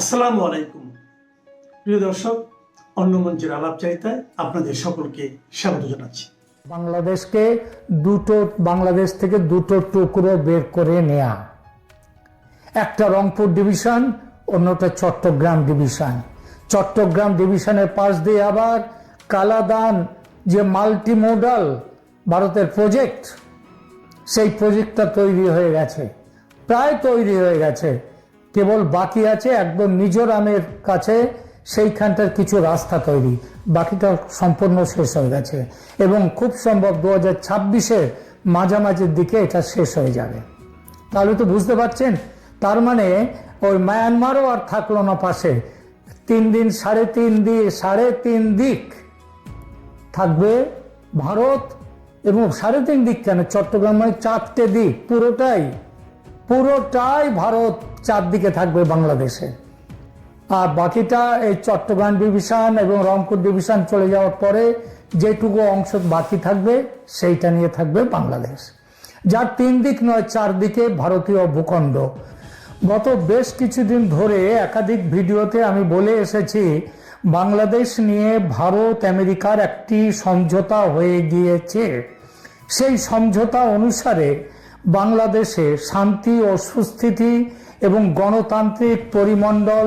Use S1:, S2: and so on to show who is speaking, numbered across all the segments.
S1: আসসালামু আলাইকুম। প্রিয় দর্শক, অন্য মঞ্চের আলাপচারিতায় আপনাদের সকলকে স্বাগত জানাচ্ছি।
S2: বাংলাদেশকে দুটো, বাংলাদেশ থেকে দুটো টুকরো বের করে নেয়া। একটা রংপুর ডিভিশন, অন্যটা চট্টগ্রাম ডিভিশন। চট্টগ্রাম ডিভিশনের পাশ দিয়ে আবার কালাদান যে মাল্টি মোডাল ভারতের প্রজেক্ট, সেই প্রজেক্টটা তৈরি হয়ে গেছে। প্রায় তৈরি হয়ে গেছে। কেবল বাকি আছে একদম মিজোরামের কাছে, সেইখানটার কিছু রাস্তা তৈরি। বাকিটা সম্পূর্ণ শেষ হয়ে গেছে। এবং খুব সম্ভব দু হাজার ছাব্বিশের মাঝামাঝির দিকে এটা শেষ হয়ে যাবে। তাহলে তো বুঝতে পারছেন? তার মানে ওই মায়ানমারও আর থাকল না পাশে। তিন দিন, সাড়ে তিন দিন সাড়ে তিন দিক থাকবে ভারত এবং সাড়ে তিন দিক কেন? চট্টগ্রাম মানে চারটে দিক, পুরোটাই। পুরোটাই ভারত চারদিকে থাকবে বাংলাদেশে। আর বাকিটা এই চট্টগ্রাম ডিভিশন এবং রংপুর ডিভিশন চলে যাওয়ার পরে যেটুকু অংশ বাকি থাকবে, সেইটা নিয়ে থাকবে বাংলাদেশ। যার তিন দিক নয় চারদিকে ভারতীয় ভূখণ্ড। গত বেশ কিছুদিন ধরে একাধিক ভিডিওতে আমি বলে এসেছি, বাংলাদেশ নিয়ে ভারত আমেরিকার একটি সমঝোতা হয়ে গিয়েছে। সেই সমঝোতা অনুসারে বাংলাদেশে শান্তি ও সুস্থিতি এবং গণতান্ত্রিক পরিমণ্ডল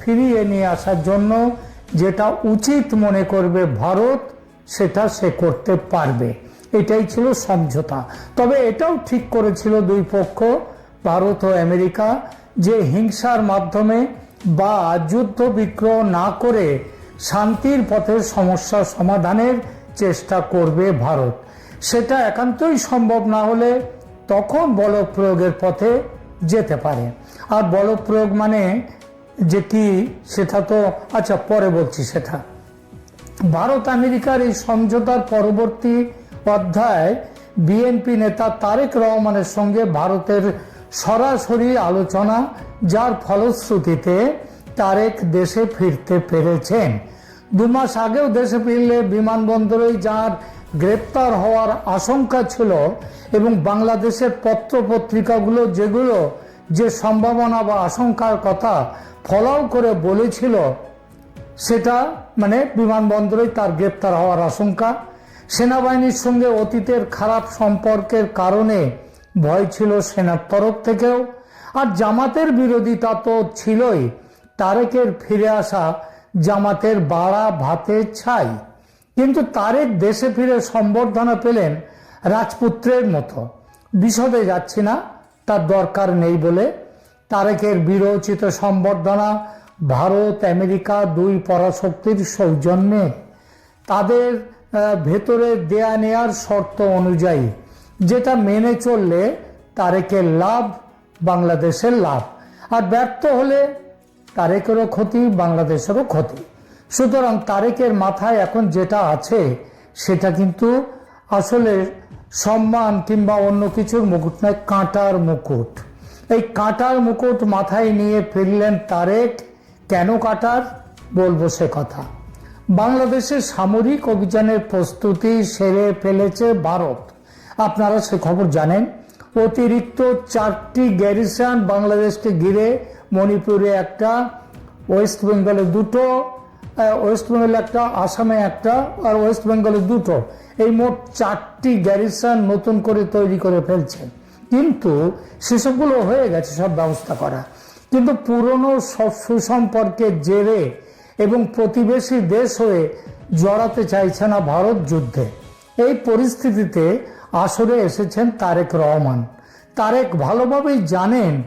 S2: ফিরিয়ে নিয়ে আসার জন্য যেটা উচিত মনে করবে ভারত, সেটা সে করতে পারবে। এটাই ছিল সমঝোতা। তবে এটাও ঠিক করেছিল দুই পক্ষ, ভারত ও আমেরিকা, যে হিংসার মাধ্যমে বা যুদ্ধ বিগ্রহ না করে শান্তির পথে সমস্যা সমাধানের চেষ্টা করবে ভারত। সেটা একান্তই সম্ভব না হলে তখন বল প্রয়োগের পথে যেতে পারে। আর বল প্রয়োগ মানে যে কি, সেটা তো আচ্ছা পরে বলছি সেটা। ভারত আমেরিকার এই সমঝোতার পরবর্তী অধ্যায় বিএনপি নেতা তারেক রহমানের সঙ্গে ভারতের সরাসরি আলোচনা, যার ফলশ্রুতিতে তারেক দেশে ফিরতে পেরেছেন। দু মাস আগেও দেশে ফিরলে বিমানবন্দরেই যার গ্রেপ্তার হওয়ার আশঙ্কা ছিল এবং বাংলাদেশের পত্র পত্রিকাগুলো যেগুলো যে সম্ভাবনা বা আশঙ্কার কথা ফলাও করে বলেছিল, সেটা মানে বিমানবন্দরেই তার গ্রেপ্তার হওয়ার আশঙ্কা। সেনাবাহিনীর সঙ্গে অতীতের খারাপ সম্পর্কের কারণে ভয় ছিল সেনার তরফ থেকেও। আর জামাতের বিরোধিতা তো ছিলই, তারেকের ফিরে আসা জামাতের বাড়া ভাতে ছাই। কিন্তু তারেক দেশে ফিরে সম্বর্ধনা পেলেন রাজপুত্রের মতো। বিশদে যাচ্ছি না, তার দরকার নেই বলে। তারেকের বিরোচিত সম্বর্ধনা ভারত, আমেরিকা দুই পরাশক্তির সৌজন্যে। তাদের ভেতরে দেয়া নেয়ার শর্ত অনুযায়ী যেটা মেনে চললে তারেকের লাভ, বাংলাদেশের লাভ। আর ব্যর্থ হলে তারেকেরও ক্ষতি, বাংলাদেশেরও ক্ষতি। সুতরাং তারেকের মাথায় এখন যেটা আছে, সেটা কিন্তু আসলে সম্মান কিংবা অন্য কিছুর মুকুট নয়, কাঁটার মুকুট। এই কাঁটার মুকুট মাথায় নিয়ে ফিরলেন তারেক, কেন কাটার? বলব সে কথা। বাংলাদেশের সামরিক অভিযানের প্রস্তুতি সেরে ফেলেছে ভারত। আপনারা সে খবর জানেন, অতিরিক্ত চারটি গ্যারিসন বাংলাদেশকে ঘিরে মণিপুরে একটা, ওয়েস্ট বেঙ্গলে দুটো ওয়েস্ট বেঙ্গলে একটা, আসামে একটা, আর ওয়েস্ট বেঙ্গলে দুটো। এই মোট চারটি গ্যারিসন নতুন করে তৈরি করে ফেলছে। কিন্তু সেসবগুলো হয়ে গেছে, সব ব্যবস্থা করা। কিন্তু পুরনো সব সুসম্পর্কের জেরে এবং প্রতিবেশী দেশ হয়ে জড়াতে চাইছে না ভারত যুদ্ধে। এই পরিস্থিতিতে আসরে এসেছেন তারেক রহমান। তারেক ভালোভাবেই জানেন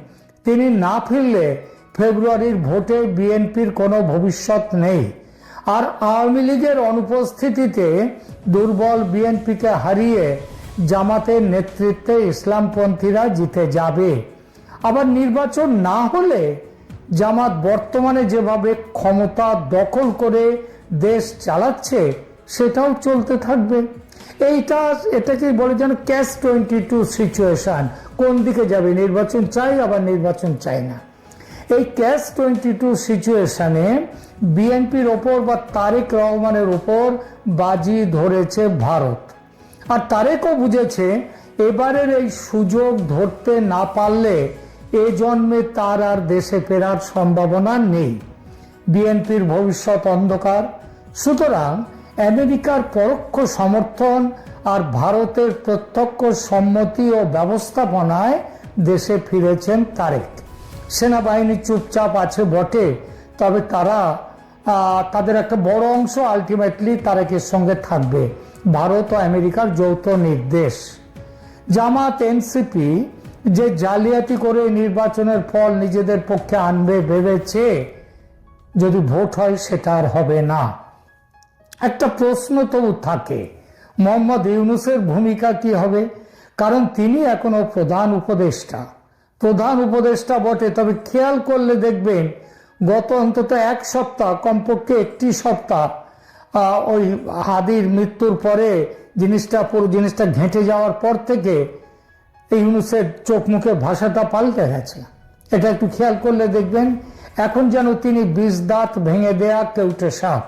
S2: তিনি না ফিরলে ফেব্রুয়ারির ভোটে বিএনপির কোনো ভবিষ্যৎ নেই। আর আওয়ামী লীগের অনুপস্থিতিতে দুর্বল বিএনপিকে হারিয়ে জামাতের নেতৃত্বে ইসলামপন্থীরা জিতে যাবে। আবার নির্বাচন না হলে জামাত বর্তমানে যেভাবে ক্ষমতা দখল করে দেশ চালাচ্ছে, সেটাও চলতে থাকবে। এইটা এটাকে বলে যেন ক্যাশ টোয়েন্টি টু সিচুয়েশন। কোন দিকে যাবে নির্বাচন চাই, আবার নির্বাচন চাই না। এই ক্যাশ টোয়েন্টি টু সিচুয়েশনে বিএনপির ওপর বা তারেক রহমানের ওপর বাজি ধরেছে ভারত। আর তারেকও বুঝেছে, এবারের এই সুযোগ ধরতে না পারলে এ জন্মে তার আর দেশে ফেরার সম্ভাবনা নেই। বিএনপির ভবিষ্যৎ অন্ধকার। সুতরাং আমেরিকার পরোক্ষ সমর্থন আর ভারতের প্রত্যক্ষ সম্মতি ও ব্যবস্থাপনায় দেশে ফিরেছেন তারেক। সেনাবাহিনী চুপচাপ আছে, বটে। তবে তারা তাদের একটা বড় অংশ আলটিমেটলি তারেকের সঙ্গে থাকবে। ভারত ও আমেরিকার যৌথ নির্দেশ। জামাত এনসিপি যে জালিয়াতি করে নির্বাচনের ফল নিজেদের পক্ষে আনবে ভেবেছে, যদি ভোট হয় সেটা আর হবে না। একটা প্রশ্ন তবু থাকে, মোহাম্মদ ইউনুসের ভূমিকা কি হবে? কারণ তিনি এখনও প্রধান উপদেষ্টা। প্রধান উপদেষ্টা বটে, তবে খেয়াল করলে দেখবেন গত অন্তত এক সপ্তাহ, কমপক্ষে একটি সপ্তাহ ওই হাদির মৃত্যুর পরে জিনিসটা পুরো জিনিসটা ঘেঁটে যাওয়ার পর থেকে এই ইউনুসের চোখ মুখে ভাষাটা পাল্টে গেছে। এটা একটু খেয়াল করলে দেখবেন, এখন যেন তিনি বিষ দাঁত ভেঙে দেয়া কেউটে সাপ।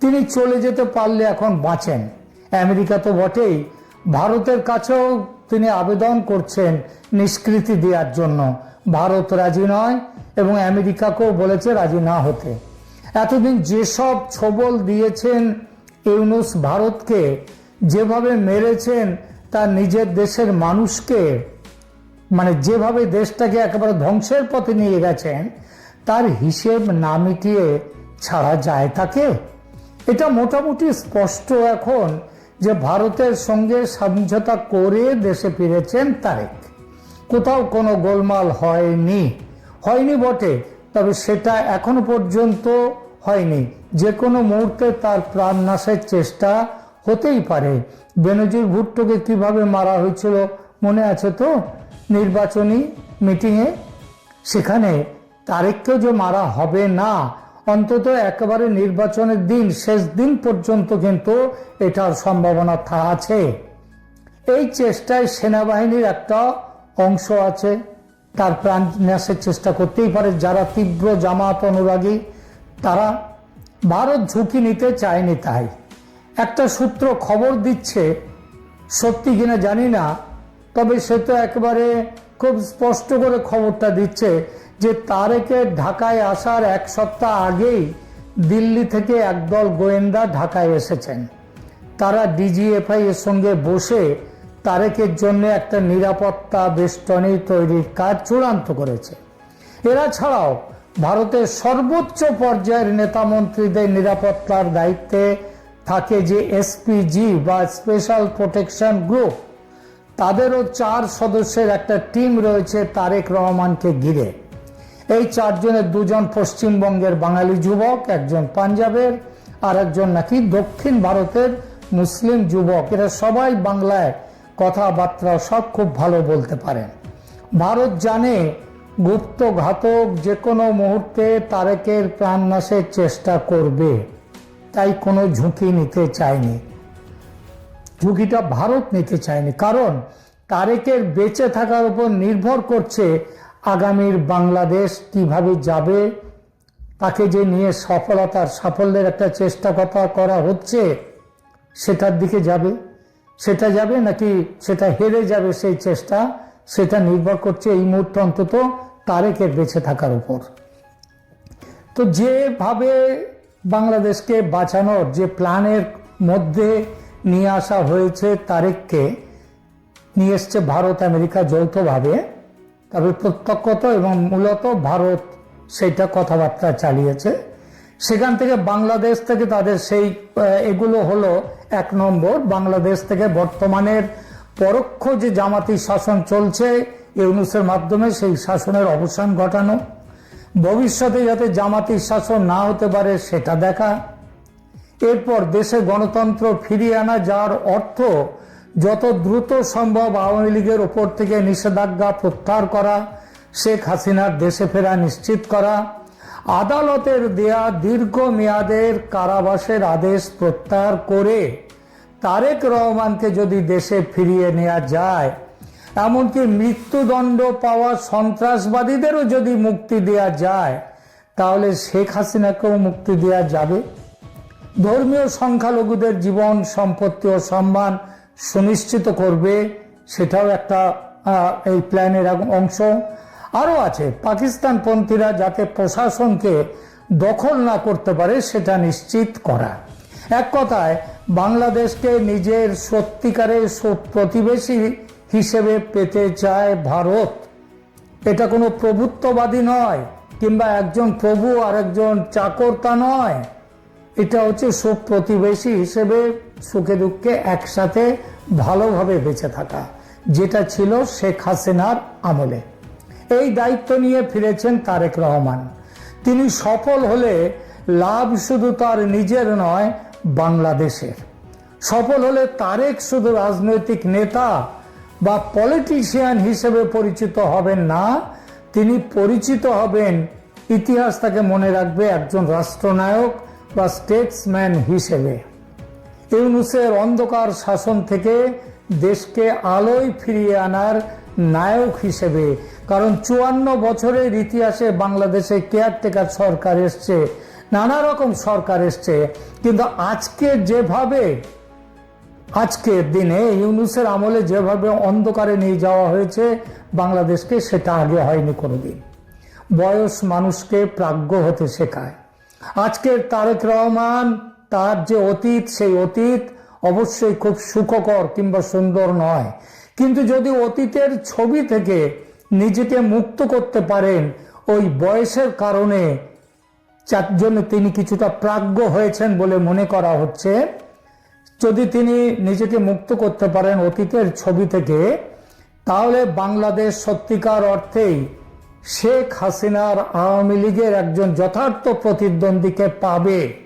S2: তিনি চলে যেতে পারলে এখন বাঁচেন। আমেরিকা তো বটেই। ভারতের কাছেও তিনি আবেদন করছেন নিষ্কৃতি দেওয়ার জন্য। ভারত রাজি নয় এবং আমেরিকাকেও বলেছে রাজি না হতে। এতদিন যেসব ছবল দিয়েছেন ইউনুস ভারতকে, যেভাবে মেরেছেন তার নিজের দেশের মানুষকে মানে যেভাবে দেশটাকে একেবারে ধ্বংসের পথে নিয়ে গেছেন, তার হিসেব না মিটিয়ে ছাড়া যায় তাকে? এটা মোটামুটি স্পষ্ট এখন যে ভারতের সঙ্গে সমঝোতা করে দেশে ফিরেছেন তারেক। কোথাও কোনো গোলমাল হয়নি। হয়নি বটে, তবে সেটা এখনও পর্যন্ত হয়নি। যে কোনো মুহূর্তে তার প্রাণ নাশের চেষ্টা হতেই পারে। বেনজির ভুট্টোকে কীভাবে মারা হয়েছিল মনে আছে তো? নির্বাচনী মিটিংয়ে। সেখানে তারেককেও যে মারা হবে না অন্তত একেবারে নির্বাচনের দিন, শেষ দিন পর্যন্ত কিন্তু এটার সম্ভাবনা থা আছে। এই চেষ্টায় সেনাবাহিনীর একটা অংশ আছে, তার প্রাণ ন্যাসের চেষ্টা করতেই পারে। যারা তীব্র জামাত অনুরাগী, তারা ভারত ঝুঁকি নিতে চায়নি তাই। একটা সূত্র খবর দিচ্ছে, সত্যি কিনা জানি না, তবে সে তো একেবারে খুব স্পষ্ট করে খবরটা দিচ্ছে যে তারেকের ঢাকায় আসার এক সপ্তাহ আগেই দিল্লি থেকে একদল গোয়েন্দা ঢাকায় এসেছেন। তারা ডিজিএফআই এর সঙ্গে বসে তারেকের জন্য একটা নিরাপত্তা বেষ্টনী তৈরির কাজ চূড়ান্ত করেছে। এরা ছাড়াও ভারতের সর্বোচ্চ পর্যায়ের নেতা মন্ত্রীদের নিরাপত্তার দায়িত্বে থাকে যে এসপিজি বা স্পেশাল প্রোটেকশন গ্রুপ। তাদেরও চার সদস্যের একটা টিম রয়েছে তারেক রহমানকে ঘিরে। এই চারজনের দুজন পশ্চিমবঙ্গের বাঙালি যুবক, একজন পাঞ্জাবের আর একজন নাকি দক্ষিণ ভারতের মুসলিম যুবক। এরা সবাই বাংলায় কথাবার্তা সব খুব ভালো বলতে পারেন। ভারত জানে গুপ্ত ঘাতক যে কোনো মুহূর্তে তারেকের প্রাণনাশের চেষ্টা করবে। তাই কোনো ঝুঁকি নিতে চায়নি। ঝুঁকিটা ভারত নিতে চায়নি। কারণ তারেকের বেঁচে থাকার উপর নির্ভর করছে আগামীর বাংলাদেশ কীভাবে যাবে, তাকে যে নিয়ে সফলতার সাফল্যের একটা চেষ্টা কথা করা হচ্ছে, সেটার দিকে যাবে। সেটা যাবে নাকি সেটা হেরে যাবে সেই চেষ্টা, সেটা নির্ভর করছে এই মুহূর্তে অন্তত তারেকের বেঁচে থাকার উপর। তো যেভাবে বাংলাদেশকে বাঁচানোর যে প্ল্যানের মধ্যে নিয়ে আসা হয়েছে তারেককে, নিয়ে এসছে ভারত আমেরিকা যৌথভাবে তবে প্রত্যক্ষত এবং মূলত ভারত সেইটা কথাবার্তা চালিয়েছে। সেখান থেকে বাংলাদেশ থেকে তাদের সেই এগুলো হলো এক নম্বর। বাংলাদেশ থেকে বর্তমানের পরোক্ষ যে জামাতি শাসন চলছে ইউনুসের মাধ্যমে, সেই শাসনের অবসান ঘটানো। ভবিষ্যতে যাতে জামাতি শাসন না হতে পারে, সেটা দেখা। এরপর দেশে গণতন্ত্র ফিরিয়ে আনা যার অর্থ যত দ্রুত সম্ভব আওয়ামী লীগের ওপর থেকে নিষেধাজ্ঞা প্রত্যাহার করা, শেখ হাসিনার দেশে ফেরা নিশ্চিত করা, আদালতের দেয়া দীর্ঘ মেয়াদের কারাবাসের আদেশ প্রত্যাহার করে তারেক রহমানকে যদি দেশে ফিরিয়ে নেওয়া যায়, এমনকি মৃত্যুদণ্ড পাওয়া সন্ত্রাসবাদীদেরও যদি মুক্তি দেওয়া যায়, তাহলে শেখ হাসিনাকেও মুক্তি দেওয়া যাবে। ধর্মীয় সংখ্যালঘুদের জীবন, সম্পত্তি ও সম্মান সুনিশ্চিত করবে, সেটাও একটা এই প্ল্যানের অংশ। আরও আছে, পাকিস্তানপন্থীরা যাতে প্রশাসনকে দখল না করতে পারে, সেটা নিশ্চিত করা। এক কথায়, বাংলাদেশকে নিজের সত্যিকারের প্রতিবেশী হিসেবে পেতে চায় ভারত। এটা কোনো প্রভুত্ববাদী নয়, কিংবা একজন প্রভু আর একজন চাকর তা নয়। এটা হচ্ছে সুখ প্রতিবেশী হিসেবে সুখে দুঃখে একসাথে ভালোভাবে বেঁচে থাকা, যেটা ছিল শেখ হাসিনার আমলে। এই দায়িত্ব নিয়ে ফিরেছেন তারেক রহমান। তিনি সফল হলে লাভ শুধু তার নিজের নয়, বাংলাদেশের। সফল হলে তারেক শুধু রাজনৈতিক নেতা বা পলিটিশিয়ান হিসেবে পরিচিত হবেন না, তিনি পরিচিত হবেন, ইতিহাস তাকে মনে রাখবে একজন রাষ্ট্রনায়ক বা স্টেটসম্যান হিসেবে। ইউনুসের অন্ধকার শাসন থেকে দেশকে আলোয় ফিরিয়ে আনার নায়ক হিসেবে। কারণ চুয়ান্ন বছরের ইতিহাসে বাংলাদেশে কেয়ারটেকার সরকার এসছে, নানা রকম সরকার এসছে। কিন্তু আজকে যেভাবে আজকের দিনে ইউনুসের আমলে যেভাবে অন্ধকারে নিয়ে যাওয়া হয়েছে বাংলাদেশকে, সেটা আগে হয়নি কোনোদিন। বয়স মানুষকে প্রাজ্ঞ হতে শেখায়। আজকের তারেক রহমান তার যে অতীত, সেই অতীত অবশ্যই খুব সুখকর কিংবা সুন্দর নয়। কিন্তু যদি অতীতের ছবি থেকে নিজেকে মুক্ত করতে পারেন, ওই বয়সের কারণে যার জন্য তিনি কিছুটা প্রাজ্ঞ হয়েছেন বলে মনে করা হচ্ছে। যদি তিনি নিজেকে মুক্ত করতে পারেন অতীতের ছবি থেকে, তাহলে বাংলাদেশ সত্যিকার অর্থেই শেখ হাসিনার আওয়ামী লীগের একজন যথার্থ প্রতিদ্বন্দ্বীকে পাবে।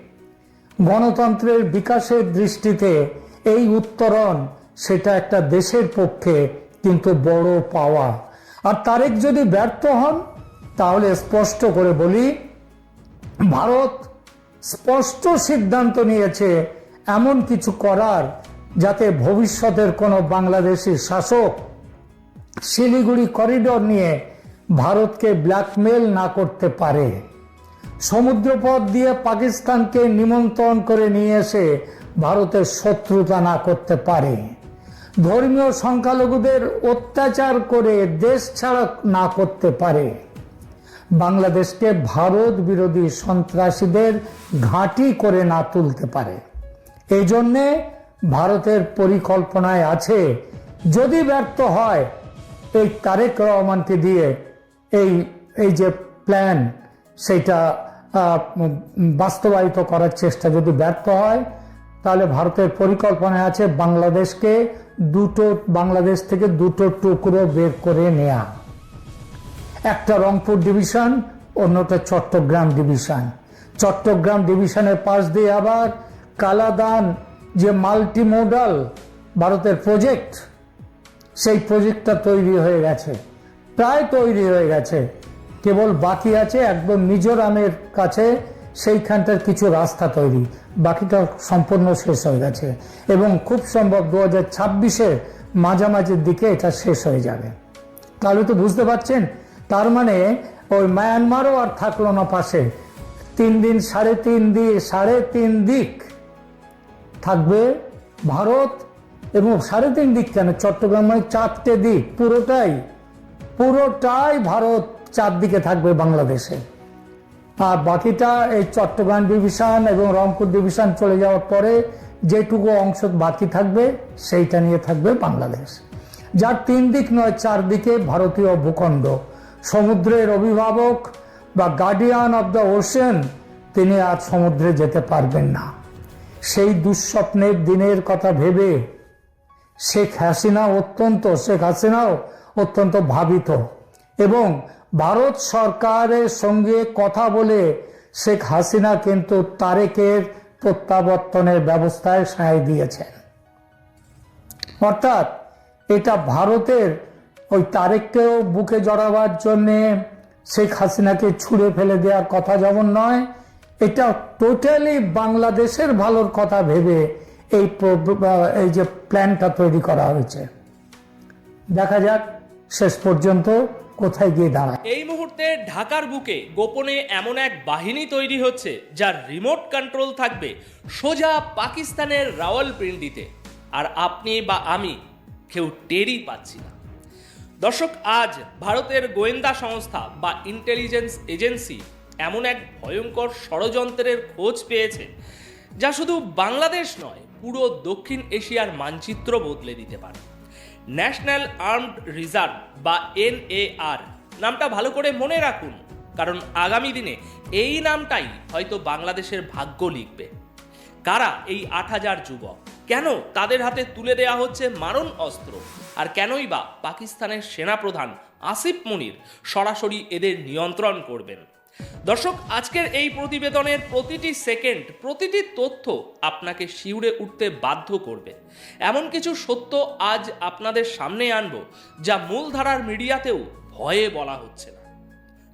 S2: গণতন্ত্রের বিকাশের দৃষ্টিতে এই উত্তরণ সেটা একটা দেশের পক্ষে কিন্তু বড় পাওয়া। আর তারেক যদি ব্যর্থ হন, তাহলে স্পষ্ট করে বলি, ভারত স্পষ্ট সিদ্ধান্ত নিয়েছে এমন কিছু করার যাতে ভবিষ্যতের কোনো বাংলাদেশি শাসক শিলিগুড়ি করিডোর নিয়ে ভারতকে ব্ল্যাকমেল না করতে পারে। সমুদ্রপথ দিয়ে পাকিস্তানকে নিমন্ত্রণ করে নিয়ে এসে ভারতের শত্রুতা না করতে পারে। ধর্মীয় সংখ্যালঘুদের অত্যাচার করে দেশ ছাড়া না করতে পারে। বাংলাদেশকে ভারত বিরোধী সন্ত্রাসীদের ঘাঁটি করে না তুলতে পারে। এই জন্যে ভারতের পরিকল্পনায় আছে, যদি ব্যর্থ হয়, এই তারেক রহমানকে দিয়ে এই এই যে প্ল্যান সেটা বাস্তবায়িত করার চেষ্টা যদি ব্যর্থ হয়, তাহলে ভারতের পরিকল্পনা আছে বাংলাদেশকে দুটো, বাংলাদেশ থেকে দুটো টুকরো বের করে নেয়া। একটা রংপুর ডিভিশন, অন্যটা চট্টগ্রাম ডিভিশন। চট্টগ্রাম ডিভিশনের পাশ দিয়ে আবার কালাদান যে মাল্টি মোডাল ভারতের প্রজেক্ট, সেই প্রজেক্টটা তৈরি হয়ে গেছে। প্রায় তৈরি হয়ে গেছে। কেবল বাকি আছে একদম মিজোরামের কাছে, সেইখানটার কিছু রাস্তা তৈরি। বাকিটা সম্পূর্ণ শেষ হয়ে গেছে। এবং খুব সম্ভব দু হাজার ছাব্বিশের মাঝামাঝির দিকে এটা শেষ হয়ে যাবে। তাহলে তো বুঝতে পারছেন, তার মানে ওই মায়ানমারও আর থাকল না পাশে। তিন দিন, সাড়ে তিন দিন সাড়ে তিন দিক থাকবে ভারত এবং সাড়ে তিন দিক কেন? চট্টগ্রাম মানে চারটে দিক, পুরোটাই পুরোটাই ভারত চারদিকে থাকবে বাংলাদেশে। আর বাকিটা এই চট্টগ্রাম ডিভিশন এবং রংপুর ডিভিশন চলে যাওয়ার পরে যেটুকু অংশ বাকি থাকবে, সেইটা নিয়ে থাকবে বাংলাদেশ। যার তিন দিক নয় চারদিকে ভারতীয় ভূখণ্ড। সমুদ্রের অভিভাবক বা গার্ডিয়ান অব দ্য ওশেন তিনি আর সমুদ্রে যেতে পারবেন না। সেই দুঃস্বপ্নের দিনের কথা ভেবে শেখ হাসিনা অত্যন্ত, শেখ হাসিনাও অত্যন্ত ভাবিত এবং ভারত সরকারের সঙ্গে কথা বলে শেখ হাসিনা কিন্তু তারেকের প্রত্যাবর্তনের ব্যবস্থায় সায় দিয়েছেন। অর্থাৎ এটা ভারতের ওই তারেককেও বুকে জড়াবার জন্যে শেখ হাসিনাকে ছুঁড়ে ফেলে দেওয়ার কথা যেমন নয়, এটা টোটালি বাংলাদেশের ভালোর কথা ভেবে এই এই যে প্ল্যানটা তৈরি করা হয়েছে। দেখা যাক, শেষ পর্যন্ত কোথায় গিয়ে দাঁড়ায়?
S3: এই মুহূর্তে ঢাকার বুকে গোপনে এমন এক বাহিনী তৈরি হচ্ছে, যার রিমোট কন্ট্রোল থাকবে সোজা পাকিস্তানের রাওয়ালপিন্ডিতে। আর আপনি বা আমি কেউ টেরই পাচ্ছি না। দর্শক, আজ ভারতের গোয়েন্দা সংস্থা বা ইন্টেলিজেন্স এজেন্সি এমন এক ভয়ঙ্কর ষড়যন্ত্রের খোঁজ পেয়েছে, যা শুধু বাংলাদেশ নয়, পুরো দক্ষিণ এশিয়ার মানচিত্র বদলে দিতে পারে। ন্যাশনাল আর্মড রিজার্ভ বা এনএআর। নামটা ভালো করে মনে রাখুন, কারণ আগামী দিনে এই নামটাই হয়তো বাংলাদেশের ভাগ্য লিখবে। কারা এই আট হাজার যুবক? কেন তাদের হাতে তুলে দেয়া হচ্ছে মারণ অস্ত্র? আর কেনই বা পাকিস্তানের সেনাপ্রধান আসিফ মুনির সরাসরি এদের নিয়ন্ত্রণ করবেন? দর্শক, আজকের এই প্রতিবেদনের প্রতিটি সেকেন্ড, প্রতিটি তথ্য আপনাকে শিউরে উঠতে বাধ্য করবে। এমন কিছু সত্য আজ আপনাদের সামনে আনব, যা মূলধারার মিডিয়াতেও ভয়ে বলা হচ্ছে না।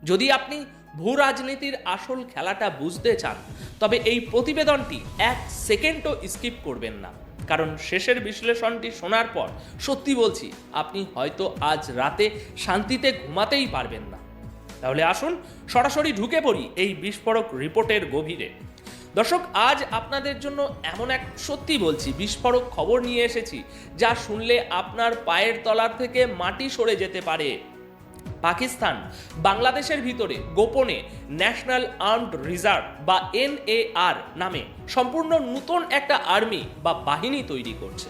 S3: যদি আপনি ভূ রাজনীতির আসল খেলাটা বুঝতে চান, তবে এই প্রতিবেদনটি এক সেকেন্ডও স্কিপ করবেন না। কারণ শেষের বিশ্লেষণটি শোনার পর সত্যি বলছি, আপনি হয়তো আজ রাতে শান্তিতে ঘুমাতেই পারবেন না। তাহলে আসুন সরাসরি ঢুকে পড়ি এই বিস্ফোরক রিপোর্টের গভীরে। দর্শক, আজ আপনাদের জন্য এমন এক সত্যি বলছি, বিস্ফোরক খবর নিয়ে এসেছি, যা শুনলে আপনার পায়ের তলার থেকে মাটি সরে যেতে পারে। পাকিস্তান, বাংলাদেশের ভিতরে গোপনে ন্যাশনাল আর্মড রিজার্ভ বা এনএআর নামে সম্পূর্ণ নতুন একটা আর্মি বা বাহিনী তৈরি করছে।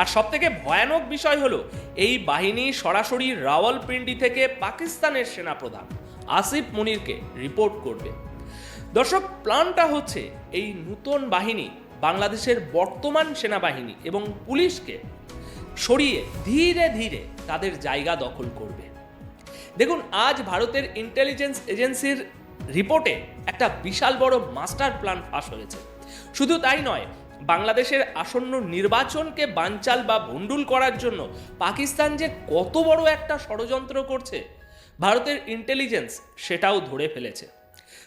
S3: আর সব থেকে ভয়ানক বিষয় হলো, এই বাহিনী সরাসরি রাওয়ালপিন্ডি থেকে পাকিস্তানের সেনাপ্রধান আসিফ মুনিরকে রিপোর্ট করবে। দর্শক, প্ল্যানটা হচ্ছে এই নতুন বাহিনী বাংলাদেশের বর্তমান সেনাবাহিনী এবং পুলিশকে সরিয়ে ধীরে ধীরে তাদের জায়গা দখল করবে। দেখুন, আজ ভারতের ইন্টেলিজেন্স এজেন্সির রিপোর্টে একটা বিশাল বড় মাস্টার প্ল্যান ফাঁস হয়েছে। শুধু তাই নয় বাংলাদেশের আসন্ন নির্বাচনকে বানচাল বা ভণ্ডুল করার জন্য পাকিস্তান যে কত বড় একটা ষড়যন্ত্র করছে, ভারতের ইন্টেলিজেন্স সেটাও ধরে ফেলেছে।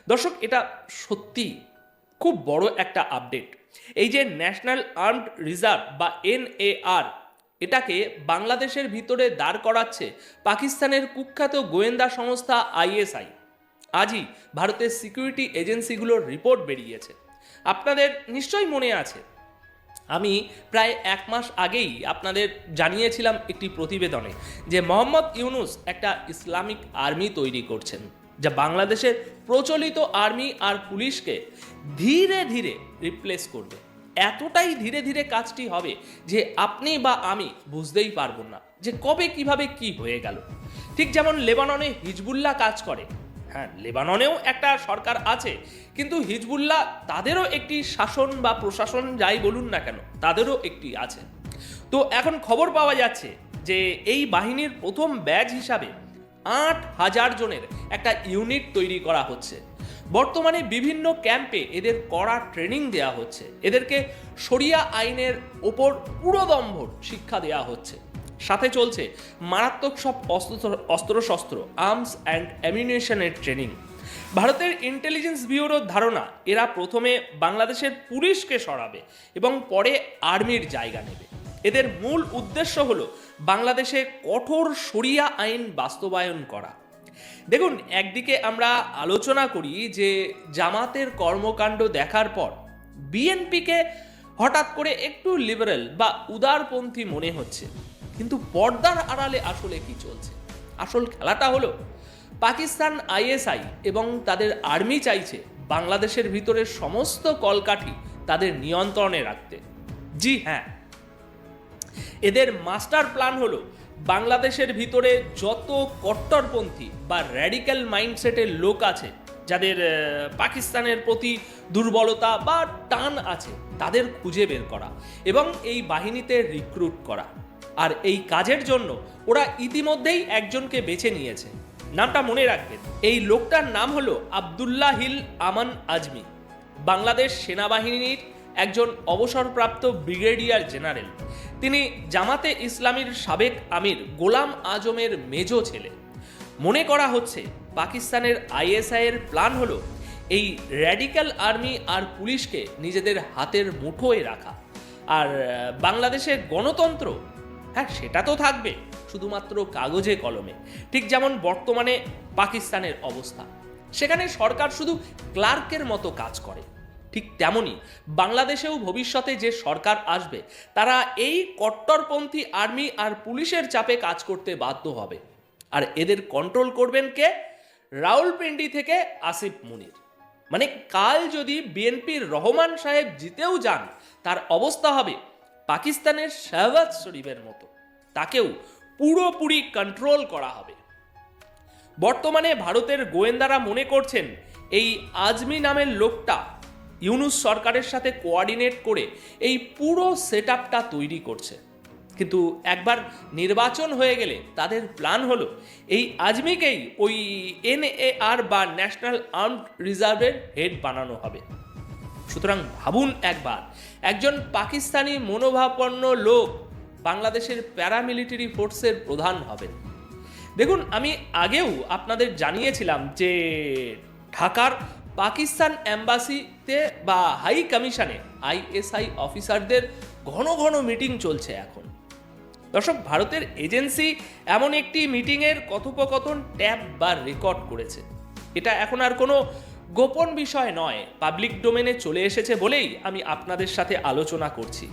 S3: দর্শক, এটা সত্যি খুব বড় একটা আপডেট এই যে ন্যাশনাল আর্মড রিজার্ভ বা এনএআর এটাকে বাংলাদেশের ভিতরে দাঁড় করাচ্ছে পাকিস্তানের কুখ্যাত গোয়েন্দা সংস্থা আইএসআই আজই ভারতের সিকিউরিটি এজেন্সিগুলোর রিপোর্ট বেরিয়েছে। আপনাদের নিশ্চয়ই মনে আছে। আমি প্রায় এক মাস আগেই আপনাদের জানিয়েছিলাম একটি প্রতিবেদনে যে মোহাম্মদ ইউনুস একটা ইসলামিক আর্মি তৈরি করছেন, যা বাংলাদেশের প্রচলিত আর্মি আর পুলিশকে ধীরে ধীরে রিপ্লেস করবে। এতটাই ধীরে ধীরে কাজটি হবে যে আপনি বা আমি বুঝতেই পারব না যে কবে কীভাবে কি হয়ে গেল। ঠিক যেমন লেবাননে হিজবুল্লাহ কাজ করে হ্যাঁ লেবাননেও একটা সরকার আছে, কিন্তু হিজবুল্লাহ তাদেরও একটি শাসন বা প্রশাসন যাই বলুন না কেন, তাদেরও একটি আছে। তো এখন খবর পাওয়া যাচ্ছে যে এই বাহিনীর প্রথম ব্যাচ হিসাবে আট হাজার জনের একটা ইউনিট তৈরি করা হচ্ছে। বর্তমানে বিভিন্ন ক্যাম্পে এদের কড়া ট্রেনিং দেওয়া হচ্ছে। এদেরকে শরিয়া আইনের ওপর পুরোদম্ভর শিক্ষা দেওয়া হচ্ছে। সাথে চলছে মারাত্মক সব অস্ত্র অস্ত্রশস্ত্র আর্মস অ্যান্ড অ্যামিউনেশনের ট্রেনিং ভারতের ইন্টেলিজেন্স ব্যুরোর ধারণা, এরা প্রথমে বাংলাদেশের পুলিশকে সরাবে এবং পরে আর্মির জায়গা নেবে। এদের মূল উদ্দেশ্য হল বাংলাদেশে কঠোর শরিয়া আইন বাস্তবায়ন করা। দেখুন, একদিকে আমরা আলোচনা করি যে জামাতের কর্মকাণ্ড দেখার পর বিএনপিকে হঠাৎ করে একটু লিবারেল বা উদারপন্থী মনে হচ্ছে। কিন্তু পর্দার আড়ালে আসলে কি চলছে? আসল খেলাটা হলো, পাকিস্তান আইএসআই এবং তাদের আর্মি চাইছে বাংলাদেশের ভিতরে সমস্ত কলকাঠি তাদের নিয়ন্ত্রণে রাখতে। জি হ্যাঁ। এদের মাস্টার প্ল্যান হলো, বাংলাদেশের ভিতরে যত কট্টরপন্থী বা র্যাডিক্যাল মাইন্ডসেটের লোক আছে, যাদের পাকিস্তানের প্রতি দুর্বলতা বা টান আছে, তাদের খুঁজে বের করা এবং এই বাহিনীতে রিক্রুট করা। আর এই কাজের জন্য ওরা ইতিমধ্যেই একজনকে বেছে নিয়েছে। নামটা মনে রাখবেন। এই লোকটার নাম হলো আবদুল্লাহ হিল আমান আজমি। বাংলাদেশ সেনাবাহিনীর একজন অবসরপ্রাপ্ত ব্রিগেডিয়ার জেনারেল। তিনি জামাতে ইসলামীর সাবেক আমির গোলাম আজমের মেজো ছেলে। মনে করা হচ্ছে পাকিস্তানের আইএসআই এর প্ল্যান হলো এই র্যাডিক্যাল আর্মি আর পুলিশকে নিজেদের হাতের মুঠোয় রাখা। আর বাংলাদেশের গণতন্ত্র হ্যাঁ সেটা তো থাকবে, শুধুমাত্র কাগজে কলমে। ঠিক যেমন বর্তমানে পাকিস্তানের অবস্থা। সেখানে সরকার শুধু ক্লার্কের মতো কাজ করে। ঠিক তেমনই বাংলাদেশেও ভবিষ্যতে যে সরকার আসবে, তারা এই কট্টরপন্থী আর্মি আর পুলিশের চাপে কাজ করতে বাধ্য হবে। আর এদের কন্ট্রোল করবেন কে? রাউলপিন্ডি থেকে আসিফ মুনির। মানে কাল যদি বিএনপির রহমান সাহেব জিতেও যান, তার অবস্থা হবে পাকিস্তানের শাহবাজ শরীফের মতো। তাকেও পুরোপুরি কন্ট্রোল করা হবে। বর্তমানে ভারতের গোয়েন্দারা মনে করছেন, এই আজমি নামের লোকটা ইউনুস সরকারের সাথে কোঅর্ডিনেট করে এই পুরো সেট তৈরি করছে। কিন্তু একবার নির্বাচন হয়ে গেলে তাদের প্ল্যান হলো, এই আজমিকেই ওই এনএআর বা ন্যাশনাল আর্মড রিজার্ভের হেড বানানো হবে। সুতরাং ভাবুন একবার একজন পাকিস্তানি মনোভাবাপন্ন লোক বাংলাদেশের প্যারামিলিটারি ফোর্সের প্রধান হবেন। দেখুন, আমি আগেও আপনাদের জানিয়েছিলাম যে ঢাকার পাকিস্তান অ্যাম্বাসিতে বা হাই কমিশনে আইএসআই অফিসারদের ঘন ঘন মিটিং চলছে এখন। দর্শক, ভারতের এজেন্সি এমন একটি মিটিংয়ের কথোপকথন ট্যাপ বা রেকর্ড করেছে। এটা এখন আর কোনো গোপন বিষয় নয় পাবলিক ডোমেনে চলে এসেছে বলেই আমি আপনাদের সাথে আলোচনা করছি।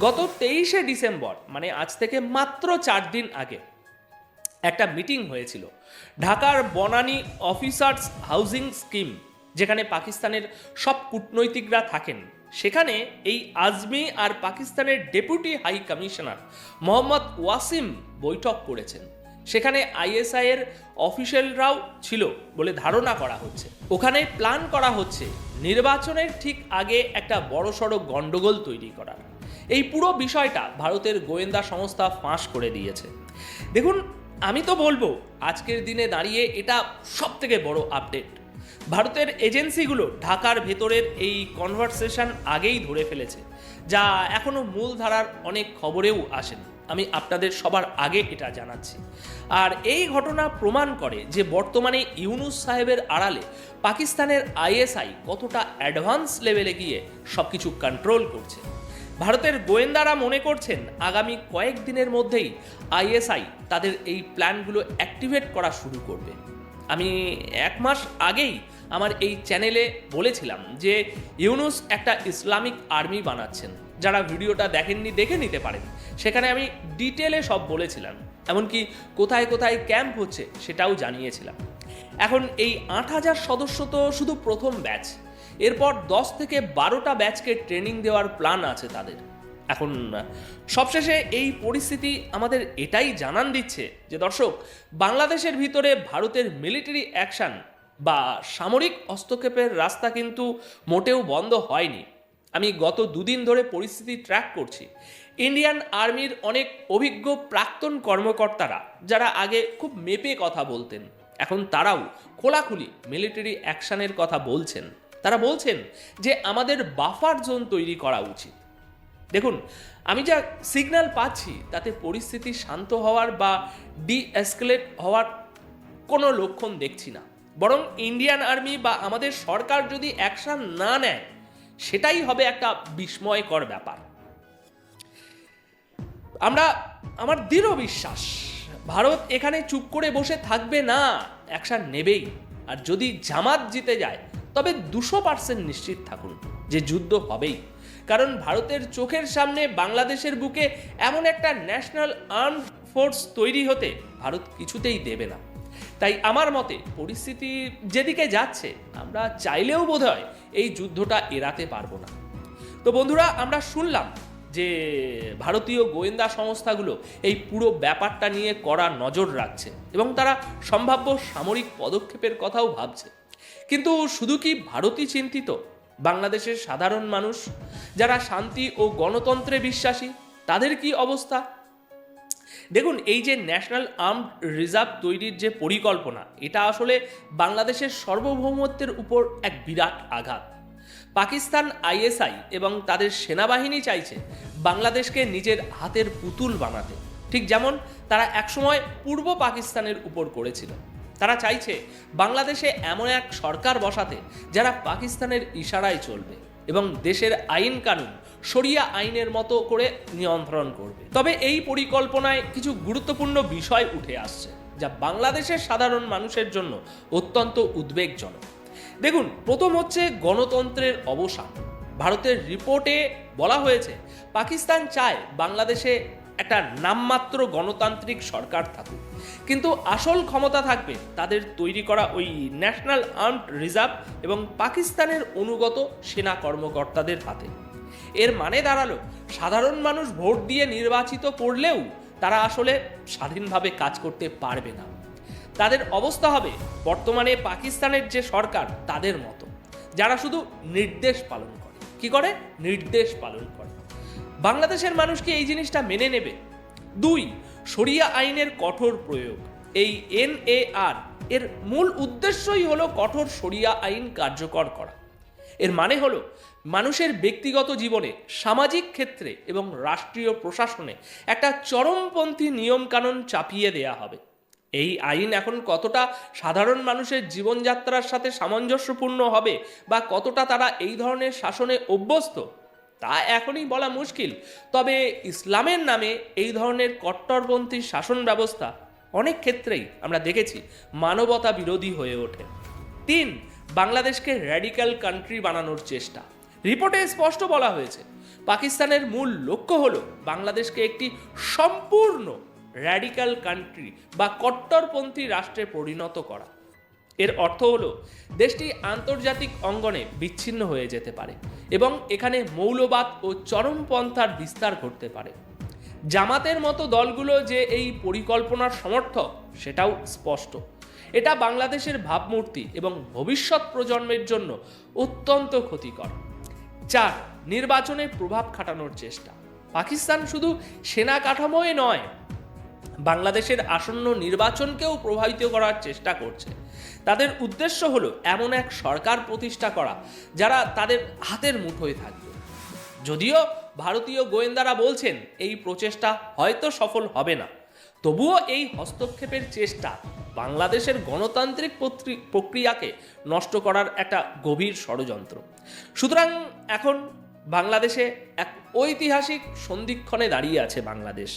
S3: গত তেইশে ডিসেম্বর মানে আজ থেকে মাত্র চার দিন আগে, একটা মিটিং হয়েছিল। ঢাকার বনানী অফিসার্স হাউজিং স্কিম, যেখানে পাকিস্তানের সব কূটনৈতিকরা থাকেন। সেখানে এই আজমি আর পাকিস্তানের deputy high commissioner Mohammad Wasim বৈঠক করেছেন। সেখানে আইএসআই এর অফিসিয়ালরাও ছিল বলে ধারণা করা হচ্ছে। ওখানে প্ল্যান করা হচ্ছে নির্বাচনের ঠিক আগে একটা বড়সড় গন্ডগোল তৈরি করার। এই পুরো বিষয়টা ভারতের গোয়েন্দা সংস্থা ফাঁস করে দিয়েছে। দেখুন, আমি তো বলব, আজকের দিনে দাঁড়িয়ে এটা সব থেকে বড় আপডেট ভারতের এজেন্সিগুলো ঢাকার ভেতরের এই কনভারসেশন আগেই ধরে ফেলেছে, যা এখনও মূলধারার অনেক খবরেও আসেন। আমি আপনাদের সবার আগে এটা জানাচ্ছি। আর এই ঘটনা প্রমাণ করে যে বর্তমানে ইউনুস সাহেবের আড়ালে পাকিস্তানের আইএসআই কতটা অ্যাডভান্স লেভেলে গিয়ে সব কিছু কন্ট্রোল করছে। ভারতের গোয়েন্দারা মনে করছেন আগামী কয়েকদিনের মধ্যেই আইএসআই তাদের এই প্ল্যানগুলো অ্যাক্টিভেট করা শুরু করবে। আমি এক মাস আগেই আমার এই চ্যানেলে বলেছিলাম যে ইউনুস একটা ইসলামিক আর্মি বানাচ্ছেন। যারা ভিডিওটা দেখেননি, দেখে নিতে পারেন। সেখানে আমি ডিটেলে সব বলেছিলাম। এমনকি কোথায় কোথায় ক্যাম্প হচ্ছে সেটাও জানিয়েছিলাম। এখন এই আট হাজার সদস্য তো শুধু প্রথম ব্যাচ। এরপর দশ থেকে বারোটা ব্যাচকে ট্রেনিং দেওয়ার প্ল্যান আছে তাদের। এখন, সবশেষে এই পরিস্থিতি আমাদের এটাই জানান দিচ্ছে যে, দর্শক, বাংলাদেশের ভিতরে ভারতের মিলিটারি অ্যাকশন বা সামরিক হস্তক্ষেপের রাস্তা কিন্তু মোটেও বন্ধ হয়নি। আমি গত দুদিন ধরে পরিস্থিতি ট্র্যাক করছি। ইন্ডিয়ান আর্মির অনেক অভিজ্ঞ প্রাক্তন কর্মকর্তারা, যারা আগে খুব মেপে কথা বলতেন, এখন তারাও খোলাখুলি মিলিটারি অ্যাকশনের কথা বলছেন। তারা বলছেন যে আমাদের বাফার জোন তৈরি করা উচিত। দেখুন, আমি যা সিগন্যাল পাচ্ছি, তাতে পরিস্থিতি শান্ত হওয়ার বা ডি এসকেলেট হওয়ার কোনো লক্ষণ দেখছি না। বরং ইন্ডিয়ান আর্মি বা আমাদের সরকার যদি অ্যাকশন না নেয় সেটাই হবে একটা বিস্ময়কর ব্যাপার। আমরা, আমার দৃঢ় বিশ্বাস, ভারত এখানে চুপ করে বসে থাকবে না, অ্যাকশন নেবেই। আর যদি জামাত জিতে যায়, তবে দুশো পার্সেন্ট নিশ্চিত থাকুন যে যুদ্ধ হবেই। কারণ ভারতের চোখের সামনে বাংলাদেশের বুকে এমন একটা ন্যাশনাল আর্মড ফোর্স তৈরি হতে ভারত কিছুতেই দেবে না। তাই আমার মতে পরিস্থিতি যেদিকে যাচ্ছে, আমরা চাইলেও বোধহয় এই যুদ্ধটা এড়াতে পারব না। তো বন্ধুরা, আমরা শুনলাম যে ভারতীয় গোয়েন্দা সংস্থাগুলো এই পুরো ব্যাপারটা নিয়ে কড়া নজর রাখছে এবং তারা সম্ভাব্য সামরিক পদক্ষেপের কথাও ভাবছে। কিন্তু শুধু কি ভারতই চিন্তিত? বাংলাদেশের সাধারণ মানুষ, যারা শান্তি ও গণতন্ত্রে বিশ্বাসী, তাদের কি অবস্থা? দেখুন, এই যে ন্যাশনাল আর্মড রিজার্ভ তৈরির যে পরিকল্পনা, এটা আসলে বাংলাদেশের সার্বভৌমত্বের উপর এক বিরাট আঘাত। পাকিস্তান আইএসআই এবং তাদের সেনাবাহিনী চাইছে বাংলাদেশকে নিজের হাতের পুতুল বানাতে। ঠিক যেমন তারা একসময় পূর্ব পাকিস্তানের উপর করেছিল। তারা চাইছে বাংলাদেশে এমন এক সরকার বসাতে, যারা পাকিস্তানের ইশারায় চলবে। এবং দেশের আইন কানুন সরিয়া আইনের মতো করে নিয়ন্ত্রণ করবে। তবে এই পরিকল্পনায় কিছু গুরুত্বপূর্ণ বিষয় উঠে আসছে, যা বাংলাদেশের সাধারণ মানুষের জন্য অত্যন্ত উদ্বেগজনক। দেখুন, প্রথম হচ্ছে গণতন্ত্রের অবসান। ভারতের রিপোর্টে বলা হয়েছে, পাকিস্তান চায় বাংলাদেশে একটা নামমাত্র গণতান্ত্রিক সরকার থাকুক। কিন্তু আসল ক্ষমতা থাকবে তাদের তৈরি করা ওই ন্যাশনাল আর্মড রিজার্ভ এবং পাকিস্তানের অনুগত সেনা কর্মকর্তাদের হাতে। এর মানে দাঁড়াল, সাধারণ মানুষ ভোট দিয়ে নির্বাচিত করলেও তারা আসলে স্বাধীনভাবে কাজ করতে পারবে না। তাদের অবস্থা হবে বর্তমানে পাকিস্তানের যে সরকার, তাদের মতো, যারা শুধু নির্দেশ পালন করে। কি করে? নির্দেশ পালন করে। বাংলাদেশের মানুষ কি এই জিনিসটা মেনে নেবে? দুই, শরিয়া আইনের কঠোর প্রয়োগ। এই এনএআর এর মূল উদ্দেশ্যই হলো কঠোর শরিয়া আইন কার্যকর করা। এর মানে হলো মানুষের ব্যক্তিগত জীবনে, সামাজিক ক্ষেত্রে এবং রাষ্ট্রীয় প্রশাসনে একটা চরমপন্থী নিয়মকানুন চাপিয়ে দেয়া হবে। এই আইন এখন কতটা সাধারণ মানুষের জীবনযাত্রার সাথে সামঞ্জস্যপূর্ণ হবে বা কতটা তারা এই ধরনের শাসনে অভ্যস্ত তা এখনই বলা মুশকিল। তবে ইসলামের নামে এই ধরনের কট্টরপন্থী শাসন ব্যবস্থা অনেক ক্ষেত্রেই আমরা দেখেছি মানবতা বিরোধী হয়ে ওঠে। তিন, বাংলাদেশকে র্যাডিক্যাল কান্ট্রি বানানোর চেষ্টা। রিপোর্টে স্পষ্ট বলা হয়েছে, পাকিস্তানের মূল লক্ষ্য হল বাংলাদেশকে একটি সম্পূর্ণ র্যাডিক্যাল কান্ট্রি বা কট্টরপন্থী রাষ্ট্রে পরিণত করা। এর অর্থ হলো, দেশটি আন্তর্জাতিক অঙ্গনে বিচ্ছিন্ন হয়ে যেতে পারে এবং এখানে মৌলবাদ ও চরমপন্থার বিস্তার ঘটতে পারে। জামাতের মতো দলগুলো যে এই পরিকল্পনার সমর্থক, সেটাও স্পষ্ট। এটা বাংলাদেশের ভাবমূর্তি এবং ভবিষ্যৎ প্রজন্মের জন্য অত্যন্ত ক্ষতিকর। চার, নির্বাচনে প্রভাব খাটানোর চেষ্টা। পাকিস্তান শুধু সেনা কাঠামোয় নয়, বাংলাদেশের আসন্ন নির্বাচনকেও প্রভাবিত করার চেষ্টা করছে। তাদের উদ্দেশ্য হলো এমন এক সরকার প্রতিষ্ঠা করা, যারা তাদের হাতের মুঠোয় থাকবে। যদিও ভারতীয় গোয়েন্দারা বলছেন এই প্রচেষ্টা হয়তো সফল হবে না। তবুও এই হস্তক্ষেপের চেষ্টা বাংলাদেশের গণতান্ত্রিক প্রক্রিয়াকে নষ্ট করার একটা গভীর ষড়যন্ত্র। সুতরাং এখন বাংলাদেশে এক ঐতিহাসিক সন্ধিক্ষণে দাঁড়িয়ে আছে বাংলাদেশ।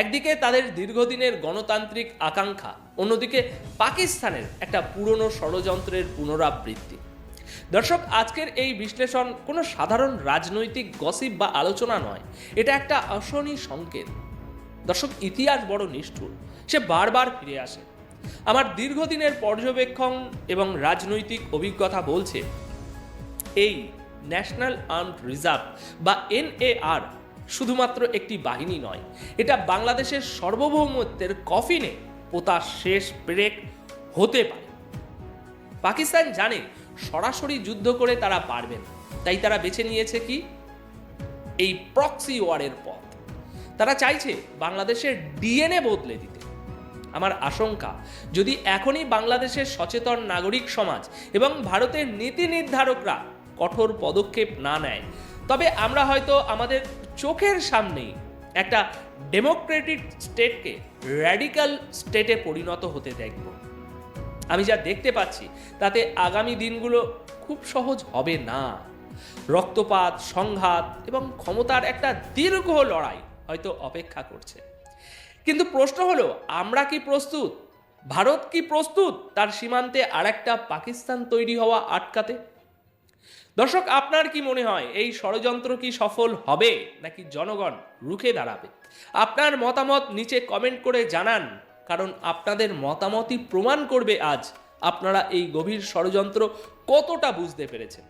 S3: একদিকে তাদের দীর্ঘদিনের গণতান্ত্রিক আকাঙ্ক্ষা, অন্যদিকে পাকিস্তানের একটা পুরনো ষড়যন্ত্রের পুনরাবৃত্তি। দর্শক, আজকের এই বিশ্লেষণ কোনো সাধারণ রাজনৈতিক গসিপ বা আলোচনা নয়, এটা একটা অশনি সংকেত। দর্শক, ইতিহাস বড় নিষ্ঠুর, সে বারবার ফিরে আসে। আমার দীর্ঘদিনের পর্যবেক্ষণ এবং রাজনৈতিক অভিজ্ঞতা বলছে, এই ন্যাশনাল আর্মড রিজার্ভ বা এনএআর শুধুমাত্র একটি বাহিনী নয়, এটা বাংলাদেশের সার্বভৌমত্বের কফিনে পোতা শেষ ব্রেক হতে পারে। পাকিস্তান জানে সরাসরি যুদ্ধ করে তারা পারবে না, তাই তারা বেছে নিয়েছে কি? এই প্রক্সি ওয়ারের পথ। তারা চাইছে বাংলাদেশের ডিএনএ বদলে দিতে। আমার আশঙ্কা, যদি এখনই বাংলাদেশের সচেতন নাগরিক সমাজ এবং ভারতের নীতি নির্ধারকরা কঠোর পদক্ষেপ না নেয় তবে আমরা হয়তো আমাদের চোখের সামনেই একটা ডেমোক্রেটিক স্টেটকে র্যাডিক্যাল স্টেটে পরিণত হতে দেখব। আমি যা দেখতে পাচ্ছি, তাতে আগামী দিনগুলো খুব সহজ হবে না। রক্তপাত, সংঘাত এবং ক্ষমতার একটা দীর্ঘ লড়াই হয়তো অপেক্ষা করছে। কিন্তু প্রশ্ন হলো, আমরা কি প্রস্তুত? ভারত কি প্রস্তুত? তার সীমান্তে আরেকটা পাকিস্তান তৈরি হওয়া আটকাতে? দর্শক, আপনার কি মনে হয় এই ষড়যন্ত্র কি সফল হবে নাকি জনগণ রুখে দাঁড়াবে? আপনার মতামত নিচে কমেন্ট করে জানান, কারণ আপনাদের মতামতই প্রমাণ করবে আজ আপনারা এই গভীর ষড়যন্ত্র কতটা বুঝতে পেরেছেন।